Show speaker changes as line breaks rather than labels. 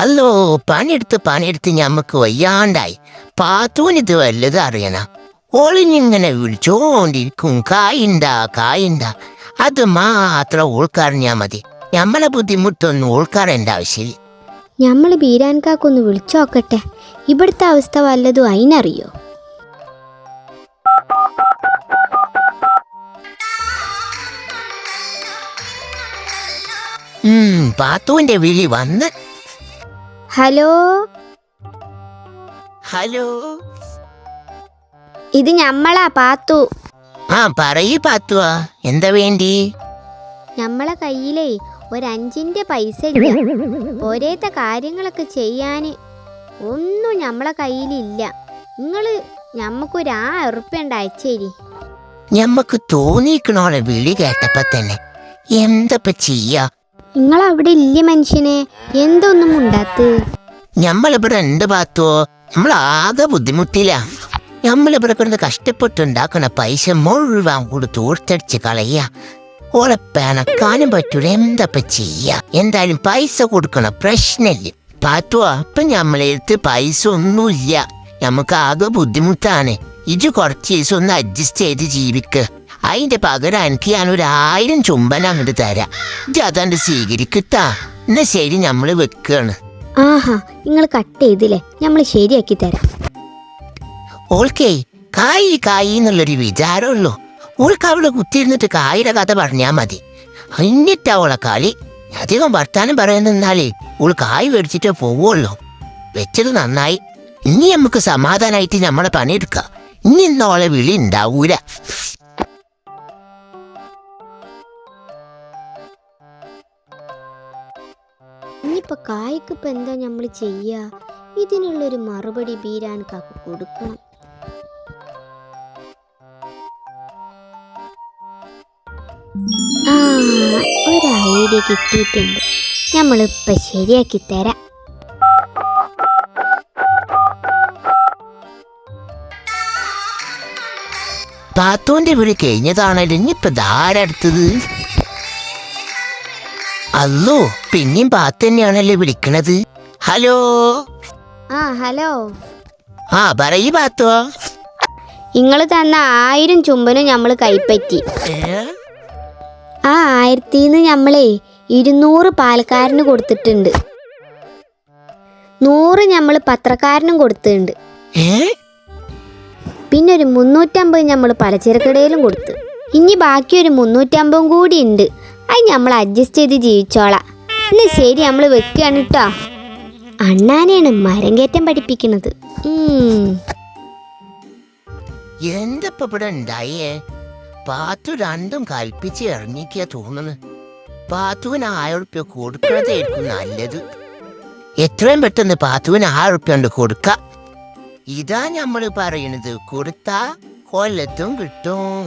അല്ലോ പണിയെടുത്ത് പണിയെടുത്ത് ഞമ്മക്ക് വയ്യാണ്ടായി. പാത്തൂനിത് വല്ലത് അറിയണ. ഓളിനിങ്ങനെ വിളിച്ചോണ്ടിരിക്കും. കായിണ്ട കായിണ്ട. അത് മാത്രം ഓൾക്കറിഞ്ഞാ മതി. ഞമ്മളെ ബുദ്ധിമുട്ടൊന്നും ഓൾക്കാറേണ്ട ആവശ്യമില്ല.
ഞമ്മൾ ബീരാൻകാക്കൊന്ന് വിളിച്ചോക്കട്ടെ. ഇവിടുത്തെ അവസ്ഥ വല്ലതും അതിനറിയോ
ഉം പാത്തുവിന്റെ വിളി വന്ന്
ഹലോ?
ഹലോ?
ഇത് ഞമ്മളാ പാത്തു.
ആ പറയൂ പാത്തുവാ. എന്താ വേണ്ടി?
ഞമ്മളെ കയ്യിലേ ഒരഞ്ചിന്റെ പൈസ ഇല്ല. ഒരേത്തെ കാര്യങ്ങളൊക്കെ ചെയ്യാന് ഒന്നും ഞമ്മളെ കയ്യിലില്ല. നിങ്ങൾ ഞമ്മക്കൊരു ആ ഉറുപ്പ്യ ഉണ്ട് അയച്ചേരി.
ഞമ്മക്ക് തോന്നിക്കണോളെ വിളി കേട്ടപ്പോ തന്നെ. എന്തപ്പ ചെയ്യാ?
നിങ്ങൾ അവിടെ ഇല്ല മനുഷ്യനെ? എന്തൊന്നും ഉണ്ടാത്ത്?
ഞമ്മളിവിടെ ഉണ്ട് നമ്മൾ ആകെ ബുദ്ധിമുട്ടില്ല ഞമ്മളിവിടെ കൊണ്ട് കഷ്ടപ്പെട്ടുണ്ടാക്കുന്ന പൈസ മുഴുവൻ കൊടുത്ത് ഓർത്തടിച്ച് കളയ. ഓളെ പറ്റൂല. എന്തപ്പ ചെയ്യ? എന്തായാലും പൈസ കൊടുക്കണ പ്രശ്നമില്ല പാത്തുവാ ഇപ്പൊ ഞമ്മളെടുത്ത് പൈസ ഒന്നുമില്ല. നമുക്ക് ആകെ ബുദ്ധിമുട്ടാണ്. ഇത് കുറച്ച് ദിവസം ഒന്ന് അഡ്ജസ്റ്റ് ചെയ്ത് ജീവിക്ക്. അതിന്റെ പകരം എനിക്ക് ഞാൻ ഒരു ആയിരം ചുംബനം അങ്ങോട്ട് തരാം. അതാണ്ട് സ്വീകരിക്കട്ടാ. എന്നാ ശരി ഞമ്മൾ വെക്കാണ്.
ആഹാ നിങ്ങൾ കട്ട് ചെയ്തില്ലേ? നമ്മൾ ശരിയാക്കി തരാം.
ഓൾക്കേ കായി കായി എന്നുള്ളൊരു വിചാരമുള്ളൂ. ഓൾക്ക് അവളെ കുത്തിയിരുന്നിട്ട് കായിയുടെ കഥ പറഞ്ഞാ മതി. എന്നിട്ടാ ഓളെ കളി. അധികം വർത്താനം പറയാൻ നിന്നാലേ ഓൾ കായ് മേടിച്ചിട്ടേ പോവുള്ളൂ. വെച്ചത് നന്നായി. ഇനി നമുക്ക് സമാധാനായിട്ട് നമ്മളെ പണിയെടുക്കാം. ഇനി ഇന്നോളെ വിളി ഉണ്ടാവൂല
ഇനിയിപ്പൊ കായ്ക്കിപ്പോൾ എന്താ നമ്മൾ ചെയ്യാ? ഇതിനുള്ളൊരു മറുപടി ബീരാൻ കാക്ക് കൊടുക്കണം. ആ ഒരു ഐഡിയ കിട്ടിയിട്ടുണ്ട്. നമ്മളിപ്പോൾ ശരിയാക്കി തരാം.
പാത്തോന്റെ വീട് കഴിഞ്ഞതാണല്ലോ. ഇനിയിപ്പൊ ധാരടുത്തത് അല്ലോ പിന്നെയും പാത്ത് തന്നെയാണല്ലേ വിളിക്കണത്? ഹലോ?
ആ ഹലോ.
ആ പറയൂ പാത്തോ
നിങ്ങൾ തന്ന ആയിരം ചുംബനും നമ്മൾ കൈപ്പറ്റി. ആ ആയിരത്തിന്ന് നമ്മളേ ഇരുന്നൂറ് പാലക്കാരന് കൊടുത്തിട്ടുണ്ട്. നൂറ് നമ്മൾ പത്രക്കാരനും കൊടുത്തിട്ടുണ്ട്. പിന്നെ ഒരു മുന്നൂറ്റമ്പത് നമ്മൾ പലചരക്കടയിലും കൊടുത്തു. ഇനി ബാക്കി ഒരു മുന്നൂറ്റമ്പതും കൂടി ഉണ്ട് അത് നമ്മൾ അഡ്ജസ്റ്റ് ചെയ്ത് ജീവിച്ചോളാം. എന്നാ ശരി നമ്മൾ വെക്കുകയാണ് കേട്ടോ. അണ്ണാനെയാണ് മരം കയറ്റം പഠിപ്പിക്കുന്നത്.
എന്തപ്പോ ഇവിടെ ഉണ്ടായേ? പാത്തു രണ്ടും കൽപ്പിച്ച് ഇറങ്ങിക്കാ തോന്നുന്നു. പാത്തുവിന് ആയിരപ്പ്യ കൊടുക്കുന്നതായിരിക്കും നല്ലത്. എത്രയും പെട്ടെന്ന് പാത്തുവിന് ആയിരപ്പ്യണ്ട് കൊടുക്ക. ഇതാ നമ്മൾ പറയുന്നത് കൊടുത്താ കൊല്ലത്തും കിട്ടും.